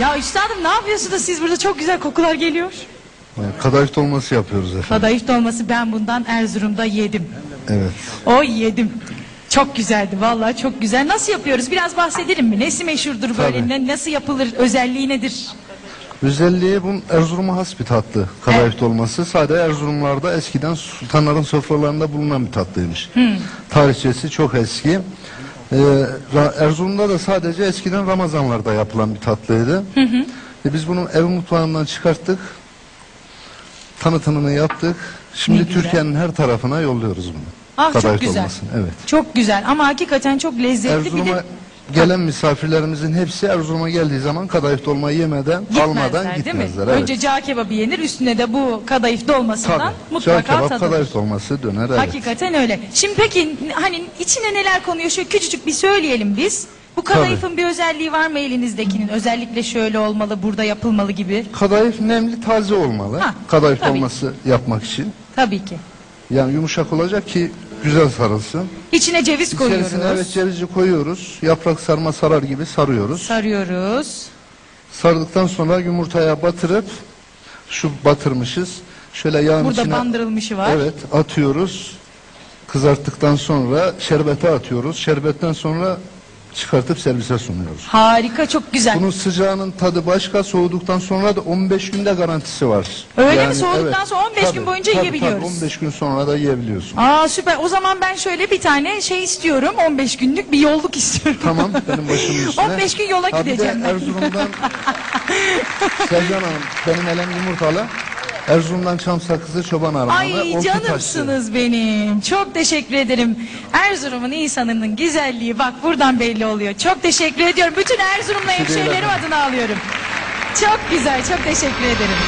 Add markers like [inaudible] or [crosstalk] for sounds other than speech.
Ya üstadım ne yapıyorsunuz siz burada çok güzel kokular geliyor. Yani kadayıf dolması yapıyoruz efendim. Kadayıf dolması ben bundan Erzurum'da yedim. Evet. O yedim. Çok güzeldi vallahi çok güzel. Nasıl yapıyoruz? Biraz bahsedelim mi? Nesi meşhurdur böyle? Tabii. Ne, nasıl yapılır? Özelliği nedir? Özelliği bunun Erzurum'a has bir tatlı. Kadayıf dolması. Sadece Erzurumlarda eskiden sultanların sofralarında bulunan bir tatlıymış. Tarihçesi çok eski. Ee, Erzurum'da da sadece eskiden Ramazanlarda yapılan bir tatlıydı. E biz bunu ev mutfağından çıkarttık. Tanıtımını yaptık. Şimdi. Türkiye'nin her tarafına yolluyoruz bunu. Ah çok Kadayıf güzel. dolmasını, Evet. Çok güzel ama hakikaten çok lezzetli bir Erzurum'a de gelen misafirlerimizin hepsi Erzurum'a geldiği zaman kadayıf dolma yemeden, almadan gitmezler değil mi? gitmezler. Evet. Önce cağ kebabı yenir üstüne de bu kadayıf dolmasından Tabii. mutlaka Çağ kebap, tadılır. kadayıf dolması döner. Evet. Hakikaten öyle. Şimdi peki hani içine neler konuyor? Şöyle küçücük bir söyleyelim biz. Bu kadayıfın bir özelliği var mı elinizdekinin? Özellikle şöyle olmalı, burada yapılmalı gibi. Kadayıf nemli taze olmalı. Ha, kadayıf tabii. dolması yapmak için. Tabii ki. Yani yumuşak olacak ki güzel sarılsın. İçine ceviz koyuyoruz. İçerisine evet cevizi koyuyoruz. Yaprak sarma sarar gibi sarıyoruz. Sarıyoruz. Sardıktan sonra yumurtaya batırıp şu batırmışız. Şöyle yağın Burada içine bandırılmışı var. Evet atıyoruz. Kızarttıktan sonra şerbete atıyoruz. Şerbetten sonra çıkartıp servise sunuyoruz. Harika, çok güzel. Bunun sıcağının tadı başka, soğuduktan sonra da 15 günde garantisi var. Öyle mi? Soğuduktan sonra 15 gün Tabii, boyunca tabii, yiyebiliyoruz. Tabii, 15 gün sonra da yiyebiliyorsun. Aa süper. O zaman ben şöyle bir tane şey istiyorum. 15 günlük bir yolluk istiyorum. Tamam benim başımın [laughs] üstüne. 15 gün yola Ha, bir de gideceğim ben. Erzurum'dan [laughs] Selcan Hanım benim elem yumurtalı. Erzurum'dan çam sakızı çoban armağanı. Ay canımsınız benim. Çok teşekkür ederim. Erzurum'un insanının güzelliği bak buradan belli oluyor. Çok teşekkür ediyorum. Bütün Erzurumlu hemşehrilerim adına alıyorum. Çok güzel. Çok teşekkür ederim.